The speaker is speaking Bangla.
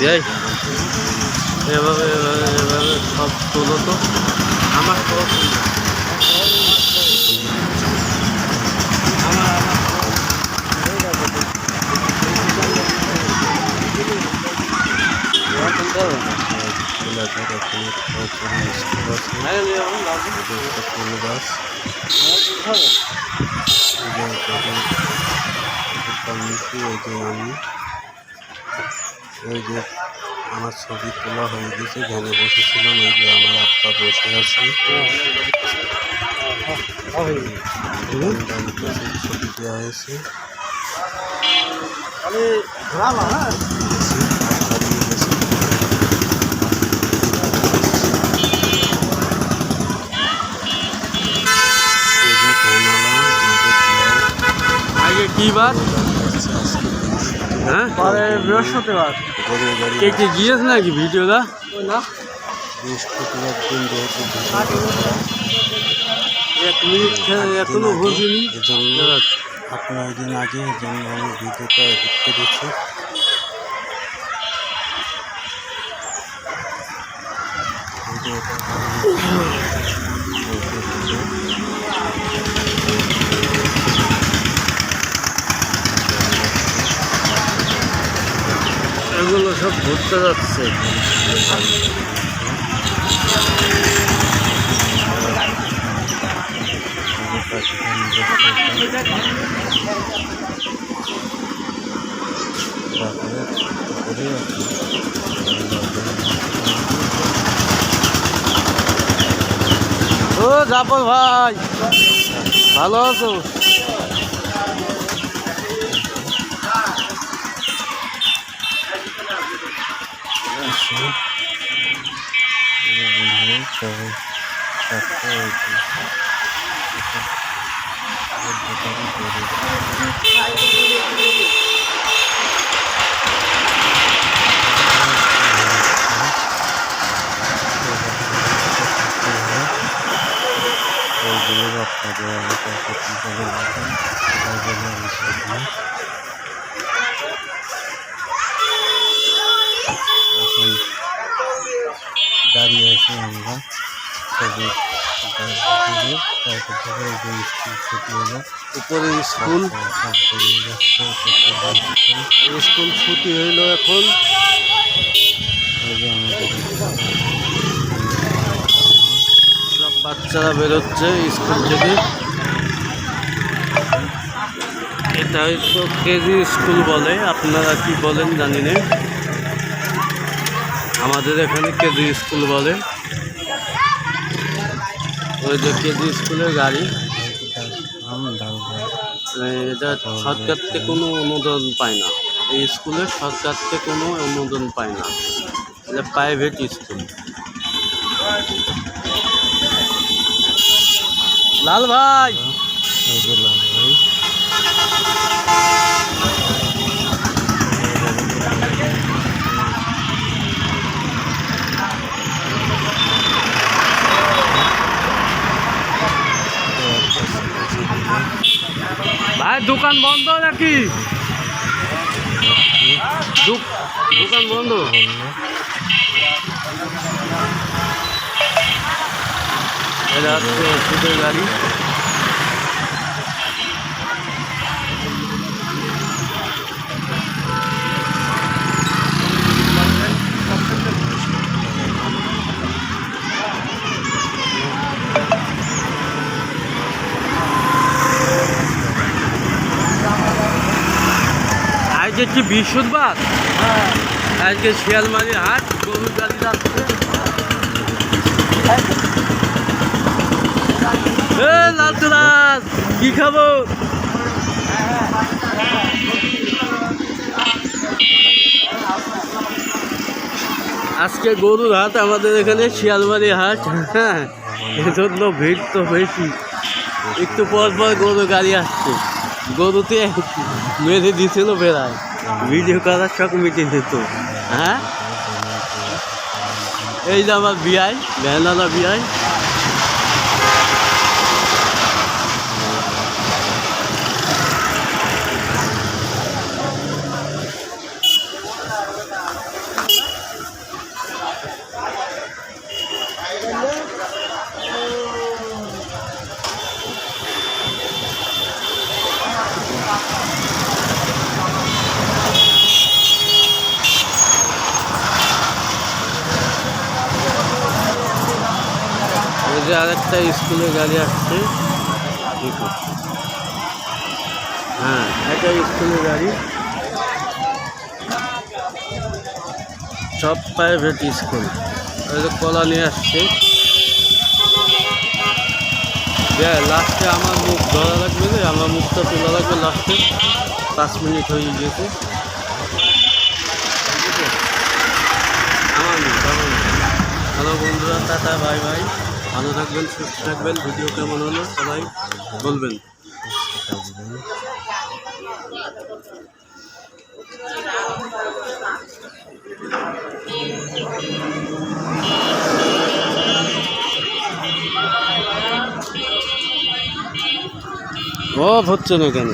যাই। এভাবে এভাবে এভাবে সব তোলো তো। আমার আমি এই যে আমার ছবি তোলা হয়ে গেছে এখানে বসেছিলাম এই যে আমার আব্বা বসে আছে ছবি দেওয়া হয়েছে ঘর। কি বার হ্যাঁ? বৃহস্পতিবার। কে কে গিয়েছে নাকি ভিডিওটা? না বৃহস্পতিবার দিন ভিডিও এক মিনিট এখনও এজন্য আট নয় দিন আগে জন্য আমি ভিডিওটা এডিট করেছি। ভিডিওটা এগুলো সব ঘুরতে যাচ্ছে। ও জাফর ভাই ভালো আছো? সবাই হয়েছে ওইগুলো আপনাদের আমাকে দাঁড়িয়ে আছি আমরা। উপরে স্কুল। স্কুল ছুটি হইল এখন। সব বাচ্চারা বেরোচ্ছে স্কুল থেকে। এটা হয়তো কেজি স্কুল বলে। আপনারা কি বলেন জানি না। আমাদের এখানে কেজি স্কুল বলে। ওই যে কেজি স্কুলের গাড়ি। ডালভাই এটা সরকার থেকে কোনো অনুদান পায় না। এই স্কুলে সরকার থেকে কোনো অনুদান পায় না। এটা প্রাইভেট স্কুল লাল ভাই! লালভাই ভাই। দোকান বন্ধ নাকি? দোক- দোকান বন্ধ? এটা হচ্ছে গাড়ি। আজকে কি বৃহস্পতিবার? আজকে শিয়ালমারির হাট, গরুর গাড়ি যাচ্ছে কি খাব আজকে গরুর হাট আমাদের এখানে শিয়ালমারি হাট। হ্যাঁ এজন্য ভিড় তো বেশি। একটু পর পর গরু গাড়ি আসছে। গরুতে মেরে দিছিল বেড়ায়। ভিডিও করার শখ মিটিয়ে তো হ্যাঁ এই যে আমার বিআই বেহানালা বিআই Thank you. যে আরেকটা স্কুলের গাড়ি আসছে। হ্যাঁ এটা স্কুলের গাড়ি। সব প্রাইভেট স্কুল কলা নিয়ে আসছে। লাস্টে আমার মুখ ধরা লাগবে যে, আমার মুখটা তোলা লাগবে লাস্টে পাঁচ মিনিট হয়ে গেছে। আমার মুখ, আমার বন্ধুরা, টাটা, বাই বাই। ভালো থাকবেন সুস্থ থাকবেন। ভিডিও কেমন হলো সবাই বলবেন। ও হচ্ছে না কেন?